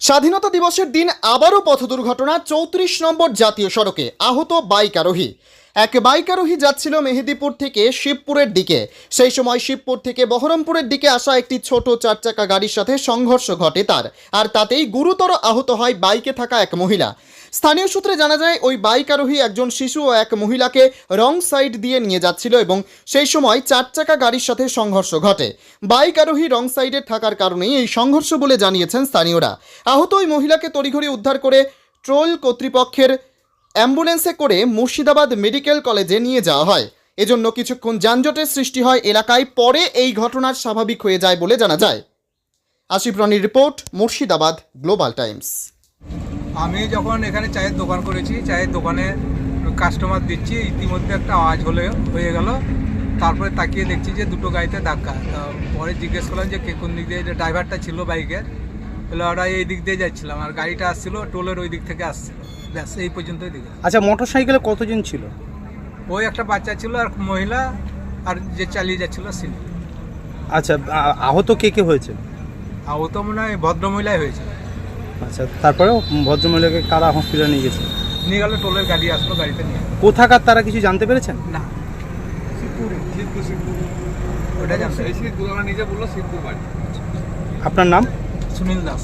স্বাধীনতা দিবসের দিন আবারও পথ দুর্ঘটনা চৌত্রিশ নম্বর জাতীয় সড়কে আহত বাইক আরোহী এক বাইক আরোহী যাচ্ছিল মেহেদিপুর থেকে শিবপুরের দিকে। সেই সময় শিবপুর থেকে বহরমপুরের দিকে আসা একটি ছোট চারচাকা গাড়ির সাথে সংঘর্ষ ঘটে তার। আর তাতেই গুরুতর আহত হয় বাইকে থাকা এক মহিলা। স্থানীয় সূত্রে জানা যায়, ওই বাইক আরোহী একজন শিশু ও এক মহিলাকে রং সাইড দিয়ে নিয়ে যাচ্ছিল এবং সেই সময় চার চাকা গাড়ির সাথে সংঘর্ষ ঘটে। বাইক আরোহী রং সাইডে থাকার কারণেই এই সংঘর্ষ বলে জানিয়েছেন স্থানীয়রা। আহত ওই মহিলাকে তড়িঘড়ি উদ্ধার করে ট্রোল কর্তৃপক্ষের অ্যাম্বুলেন্সে করে মুর্শিদাবাদ মেডিকেল কলেজে নিয়ে যাওয়া হয়। এজন্য কিছুক্ষণ যানজটের সৃষ্টি হয় এলাকায়, পরে এই ঘটনার স্বাভাবিক হয়ে যায় বলে জানা যায়। আশিফ রনির রিপোর্ট, মুর্শিদাবাদ, গ্লোবাল টাইমস। আমি যখন এখানে চায়ের দোকান করেছি চায়ের দোকানে কাস্টমার দিচ্ছি ইতিমধ্যে একটা আওয়াজ হলে হয়ে গেল। তারপরে তাকিয়ে দেখছি যে দুটো গাড়িতে ধাক্কা। পরে জিজ্ঞেস করলাম যে কে কোন দিক দিয়ে যে ড্রাইভারটা ছিল বাইকের বলে ওরা এই দিক দিয়ে যাচ্ছিলাম। আর গাড়িটা আসছিল টোলের ওই দিক থেকে আসছিল ব্যাস এই পর্যন্তই দিকে। আচ্ছা মোটর সাইকেলে কতজন ছিল? ওই একটা বাচ্চা ছিল আর মহিলা আর যে চালিয়ে যাচ্ছিল ছিল আচ্ছা আহত কে কে হয়েছে আর ও তো মনে হয় ভদ্রমহিলাই হয়েছে আচ্ছা তারপরে ভদ্রমহিলাকে কারা হসপিটালে নিয়ে গেছে? নিয়ে গেল টোলের গাড়ি আসলো গাড়িতে নিয়ে। কোথাকার তারা কিছু জানতে পেরেছেন? না। ওটা জানতে আপনার নাম? সুনীল দাস।